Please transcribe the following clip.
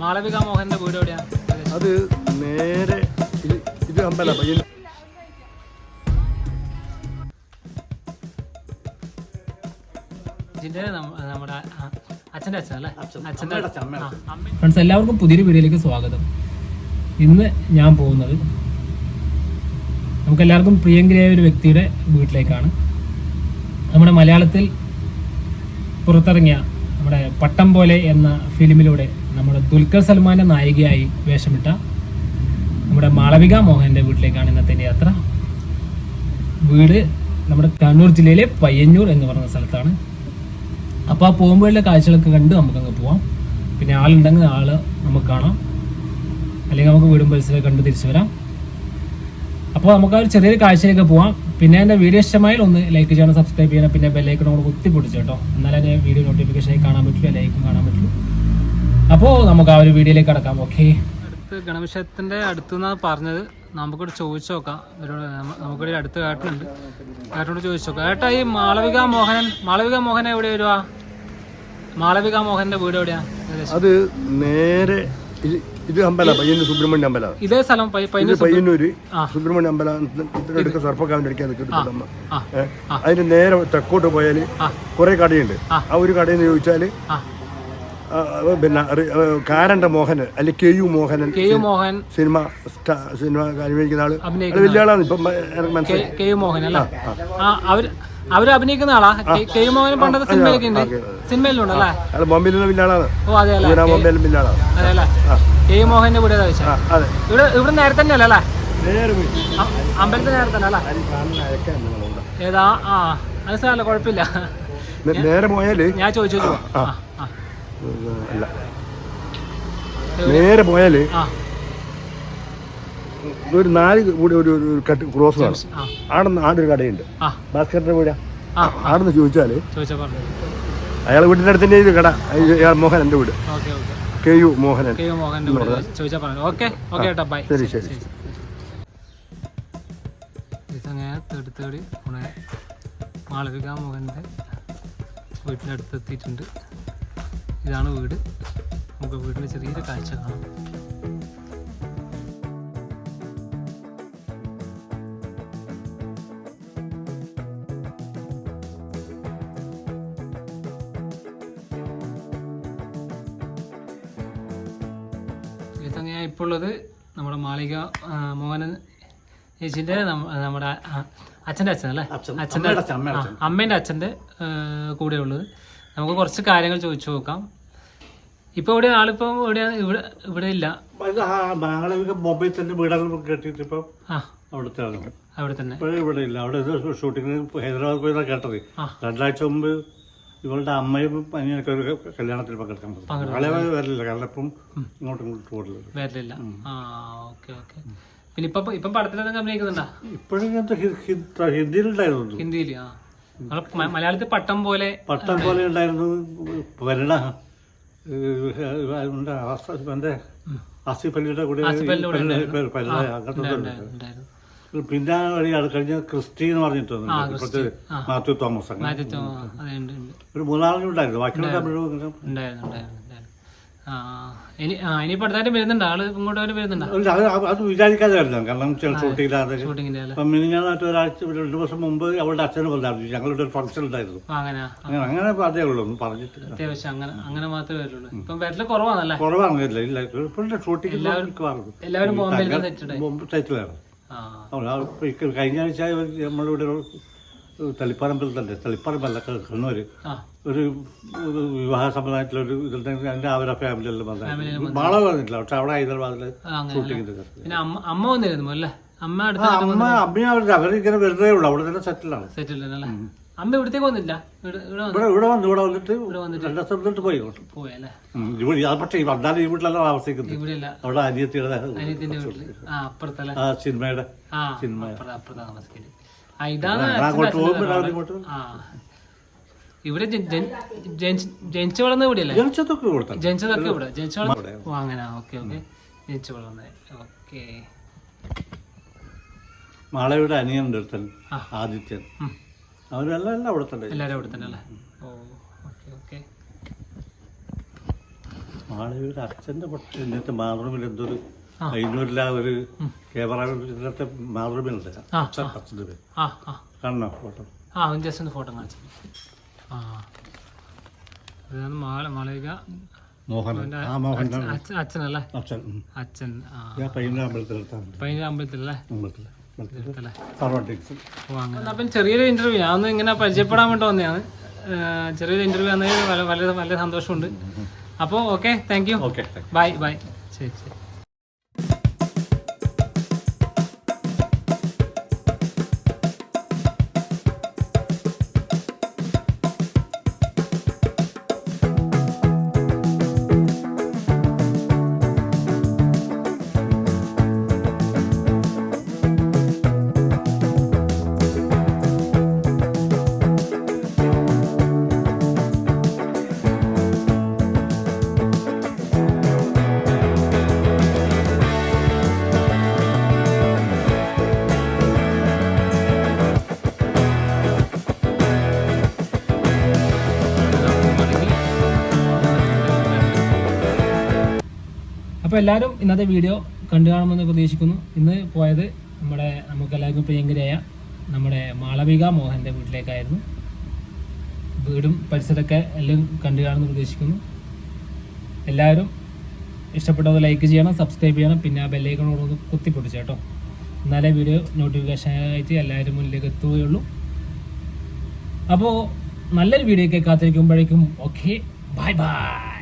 മാളവിക മോഹന്റെ വീട് എവിടെയാ? അത് നേരെ ഇത് അമ്പല പയ്യൻ ഫ്രണ്ട്സ് എല്ലാവർക്കും പുതിയൊരു വീഡിയോയിലേക്ക് സ്വാഗതം. ഇന്ന് ഞാൻ പോകുന്നത് നമുക്ക് എല്ലാവർക്കും പ്രിയങ്കരിയായ ഒരു വ്യക്തിയുടെ വീട്ടിലേക്കാണ്. നമ്മുടെ മലയാളത്തിൽ പുറത്തിറങ്ങിയ നമ്മുടെ പട്ടം പോലെ എന്ന ഫിലിമിലൂടെ നമ്മുടെ ദുൽഖർ സൽമാന്റെ നായികയായി വേഷമിട്ട നമ്മുടെ മാളവിക മോഹന്റെ വീട്ടിലേക്കാണ് ഇന്നത്തെ യാത്ര. വീട് നമ്മുടെ കണ്ണൂർ ജില്ലയിലെ പയ്യന്നൂർ എന്ന് പറയുന്ന സ്ഥലത്താണ്. അപ്പോൾ ആ പോകുമ്പോഴുള്ള കാഴ്ചകളൊക്കെ കണ്ട് നമുക്കങ്ങ് പോവാം. പിന്നെ ആളുണ്ടെങ്കിൽ ആൾ നമുക്ക് കാണാം. അല്ലെങ്കിൽ നമുക്ക് വീടും പരിസരമൊക്കെ കണ്ട് തിരിച്ചു വരാം. അപ്പോൾ നമുക്ക് ആ ഒരു ചെറിയൊരു കാഴ്ചയിലേക്ക് പോവാം. പിന്നെ എന്റെ വീഡിയോ ഇഷ്ടമായി ഒന്ന് ലൈക്ക് ചെയ്യണം സബ്സ്ക്രൈബ് ചെയ്യണം പിന്നെ ബെല്ലൈക്കണം നമ്മൾ കുത്തി പൊടിച്ചു കേട്ടോ എന്നാലേ വീഡിയോ നോട്ടിഫിക്കേഷനായി കാണാൻ പറ്റുള്ളൂ ലൈക്കും കാണാൻ പറ്റുള്ളൂ അപ്പോൾ നമുക്ക് ആ ഒരു വീഡിയോയിലേക്ക് കടക്കാം. ഓക്കെ അടുത്ത് ഗണപക്ഷത്തിന്റെ അടുത്തുനിന്നാണ് പറഞ്ഞത്. നമുക്കിവിടെ ചോദിച്ചു നോക്കാം. ഇവരോട് നമുക്കിവിടെ അടുത്ത ഏട്ടനുണ്ട് ഏട്ടനോട് ചോദിച്ചു നോക്കാം. ഏട്ടാ ഈ മാളവിക മോഹനൻ മാളവിക മോഹൻ എവിടെ വരുവാ? മാളവിക മോഹന്റെ വീട് എവിടെയാ? അത് നേരെ ഇത് അമ്പല പയ്യന്നൂർ സുബ്രഹ്മണ്യ അമ്പല. ഇതേ സ്ഥലം പയ്യന്നൂര് സുബ്രഹ്മണ്യ അമ്പല സർപ്പക്കാവിന്റെ അടുക്കാൻ ആ അതിന് നേരെ തെക്കോട്ട് പോയാൽ കൊറേ കടയുണ്ട്. ആ. ഒരു കടയിൽ നിന്ന് ആ. പിന്നെ കാരന്റെ മോഹൻ കാരണ്ട മോഹനൻ അല്ലെങ്കിൽ K U Mohanan K U Mohan. Cinema cinema അഭിനയിക്കുന്ന ആൾ. വലിയ ആളാണ് ഇപ്പം മനസ്സിലായി. കെ- യു മോഹൻ അല്ല? അവർ അവർ അഭിനയിക്കുന്ന ആളാ? കെ- യു മോഹൻ പണ്ടത്തെ സിനിമയിലൊക്കെ ഉണ്ട്. സിനിമയിലുണ്ട് അല്ലേ? ബോംബെയിലുള്ള ബോംബെയിൽ വലിയ ആളാണ്. ഓ അതെ അല്ലേ? ബോംബെയിലും വലിയ ആളാണ്. അതെ അല്ലേ? കെ യു മോഹന്റെ ചോദിച്ചാ? അതെ. ഇവിടെ ഇവിടെ നേരത്തെ തന്നെ അല്ലേ? അല്ലേ? അമ്പലത്തിന് നേരെ തന്നെ അല്ലേ. ഏതാ? ആ അത് സാറല്ല കുഴപ്പമില്ല നേരെ പോയാൽ ഞാൻ ചോദിച്ചു ആ. അല്ല. നേരെ പോയാൽ ഒരു നാല് കൂടി ഒരു കട്ട് ക്രോസ് കാണും. ആടെ ഒരു കടയുണ്ട്. ഭാസ്കറിന്റെ വീടാ. ആ. ആടെന്ന് ചോദിച്ചാൽ അയാളെ വീടിന്റെ അടുത്ത് തന്നെ കട. അയാൾ മോഹൻ എന്റെ വീട് കെ യു മോഹനൻ ശരി ശരി തേടി തേടി നമ്മുടെ മാളവിക മോഹന്റെ വീട്ടിനടുത്തെത്തിയിട്ടുണ്ട്. ഇതാണ് വീട്. നമുക്ക് വീടിന്റെ ചെറിയൊരു കാഴ്ച കാണാം. ഞാൻ ഇപ്പോൾ ഉള്ളത് നമ്മുടെ മാളിക മോഹനൻ ചേച്ചിന്റെ നമ്മുടെ അച്ഛന്റെ അച്ഛൻ അല്ലേ? അച്ഛന്റെ അമ്മേന്റെ അച്ഛന്റെ കൂടെ ഉള്ളത് നമുക്ക് കുറച്ച് കാര്യങ്ങൾ ചോദിച്ചു നോക്കാം. ഇപ്പൊ ഇവിടെ ആളിപ്പോ ഇവിടെ ഇവിടെ ഇവിടെ ഇല്ല. ബാംഗ്ലൂർ മൊബൈൽ തന്നെ വീടാണ് കെട്ടിട്ടിപ്പോ ഇപ്പം അവിടുത്തെ അവിടെ തന്നെ. ഇവിടെ ഇല്ല. അവിടെ ഷൂട്ടിങ്ങിന് ഹൈദരാബാദ് പോയതാണ് കേട്ടത്. രണ്ടാഴ്ച മുമ്പ് ഇവളുടെ അമ്മയും അനിയനൊക്കെ ഒരു കല്യാണത്തിൽ പങ്കെടുക്കാൻ പോകും ആളെ വരില്ല. കാരണം ഇപ്പം ഇങ്ങോട്ടും ഇങ്ങോട്ടും ഓടില്ല വരില്ല. Okay okay. പിന്നെ ഇപ്പൊ ഇപ്പം പടത്തിലൊക്കെ അഭിനയിക്കുന്നുണ്ടാ? ഇപ്പോഴും ഹിന്ദിയിലുണ്ടായിരുന്നു ഹിന്ദിയിൽ മലയാളത്തിൽ പട്ടം പോലെ പട്ടം പോലെ ഉണ്ടായിരുന്നു. വരണ കൂടെ പിന്നെ വഴി കഴിഞ്ഞ ക്രിസ്റ്റി എന്ന് പറഞ്ഞിട്ടുണ്ട് ഇപ്പോഴത്തെ മാത്യു തോമസ് അങ്ങനെ. ഒരു മൂന്നാളുണ്ടായിരുന്നു ബാക്കിയുള്ള തമിഴ് ഉണ്ടായിരുന്നു ഉണ്ടായിരുന്നു ഉണ്ടായിരുന്നു ആ ഇനി ഇനിയിപ്പോ അടുത്തായിട്ട് വരുന്നുണ്ട്. ആൾ ഇങ്ങോട്ട് വരെ വരുന്നുണ്ടോ? അത് അത് അത് വിചാരിക്കാതെ കാരണം ചില ഷൂട്ടിങ്ങില്ലാതെ ഷൂട്ടിങ്ങിന്റെ അല്ലേ അപ്പം മിനിഞ്ഞാന്നായിട്ട് ഒരാഴ്ച ഒരു രണ്ട് ദിവസം മുമ്പ് അവളുടെ അച്ഛന് വന്നായിരുന്നു. ഞങ്ങളുടെ ഒരു ഫംഗ്ഷൻ ഉണ്ടായിരുന്നു. അങ്ങനെ അങ്ങനെ അങ്ങനെ പറഞ്ഞേ ഉള്ളൂ. ഒന്നും അത്യാവശ്യം അങ്ങനെ അങ്ങനെ മാത്രമേ വരുള്ളൂ. ഇപ്പം വരൽ കുറവാണല്ലേ? കുറവാണ്. ഇല്ല ഇല്ല. ഇപ്പോഴത്തെ ഷൂട്ടിംഗ് എല്ലാവരും സൈറ്റിലാണ് കഴിഞ്ഞ ആഴ്ച നമ്മളിവിടെ തളിപ്പറമ്പിൽ തന്നെ തളിപ്പറമ്പല്ല കണ്ണൂര്. ഒരു വിവാഹ സമ്പ്രദായത്തിലൊരു ഇതിൽ എന്റെ അവരുടെ ഫാമിലിയെല്ലാം വന്നു മാള വന്നിട്ടില്ല. പക്ഷെ അവിടെ ഹൈദരാബാദിൽ ഷൂട്ടിങ്ങിന്റെ അമ്മ അമ്മ വന്നിരുന്നു അല്ലേ? അമ്മ അടുത്ത അമ്മ അമ്മയും അവരുടെ അവരിങ്ങനെ വെറുതെ ഉള്ളു. അവിടെ തന്നെ സെറ്റിലാണ് സെറ്റിൽ അല്ലേ? അമ്മ ഇവിടത്തേക്ക് വന്നില്ല? ഇവിടെ ഇവിടെ വന്ന് ഇവിടെ ഇവിടെ വന്നു. ഇവിടെ വന്നിട്ട് രണ്ടാം ഇരുന്നിട്ട് പോയി പോയല്ലേ ഇവിടെ പക്ഷേ വന്നാലും ഈ വീട്ടിലല്ല താമസിക്കുന്നത്. അവിടെ അനിയത്തിയുടെ സിനിമയുടെ അച്ഛന്റെ അങ്ങോട്ട് പോകുമ്പോൾ ഇങ്ങോട്ട്? ഇവിടെ ജനി- ജനി- ജനിച്ച് വളർന്ന ഇവിടെയല്ലേ? ജനിച്ചതൊക്കെ ഇവിടെ ജനിച്ചതൊക്കെ ഇവിടെ. ജനിച്ചു വളർന്ന ഇവിടെ. ഓ അങ്ങനെ. Okay okay. ജനിച്ചു വളർന്നത് ഓക്കെ. മാളയുടെ ആ. ആദിത്യൻ. അവരെല്ലാം എല്ലാം അവിടെ തന്നെ. എല്ലാവരും അവിടെ തന്നെ അല്ലേ? ഓ ഓക്കെ ഓക്കെ. മാളവിയുടെ അച്ഛന്റെ ഇന്നത്തെ മാതൃമിൽ എന്തൊരു അഞ്ഞൂരില ഒരു കേരളത്തെ മാതൃമിലുണ്ട് അച്ഛൻ അച്ഛന്റെ പേര്. കാണണം ഫോട്ടോ? ആ ജസ്റ്റ് ഒന്ന് ഫോട്ടോ കാണിച്ചു ഇതാണ് മാള അച്ഛൻ. അച്ഛനല്ലേ അമ്പലത്തിലല്ലേ? അപ്പം ചെറിയൊരു ഇന്റർവ്യൂ ഞാൻ ഒന്ന് ഇങ്ങനെ പരിചയപ്പെടാൻ വേണ്ടി വന്നതാണ്. ചെറിയൊരു ഇന്റർവ്യൂ വന്നതിൽ വളരെ വളരെ വളരെ സന്തോഷമുണ്ട്. അപ്പോൾ okay thank you bye bye ശരി ശരി. അപ്പോൾ എല്ലാവരും ഇന്നത്തെ വീഡിയോ കണ്ടു കാണുമെന്ന് പ്രതീക്ഷിക്കുന്നു. ഇന്ന് പോയത് നമ്മുടെ നമുക്ക് എല്ലാവർക്കും പ്രിയങ്കരിയായ നമ്മുടെ മാളവിക മോഹന്റെ വീട്ടിലേക്കായിരുന്നു. വീടും പരിസരമൊക്കെ എല്ലാം കണ്ടു കാണുമെന്ന് പ്രതീക്ഷിക്കുന്നു. എല്ലാവരും ഇഷ്ടപ്പെട്ടത് ലൈക്ക് ചെയ്യണം സബ്സ്ക്രൈബ് ചെയ്യണം പിന്നെ ആ ബെല്ലൈക്കണോട് കുത്തിപ്പൊടിച്ചു കേട്ടോ. എന്നാലേ വീഡിയോ നോട്ടിഫിക്കേഷൻ ആയിട്ട് എല്ലാവരും മുന്നിലേക്ക് എത്തുകയുള്ളൂ. അപ്പോൾ നല്ലൊരു വീഡിയോ ഒക്കെ കാത്തിരിക്കുമ്പോഴേക്കും ഓക്കെ ബൈ ബൈ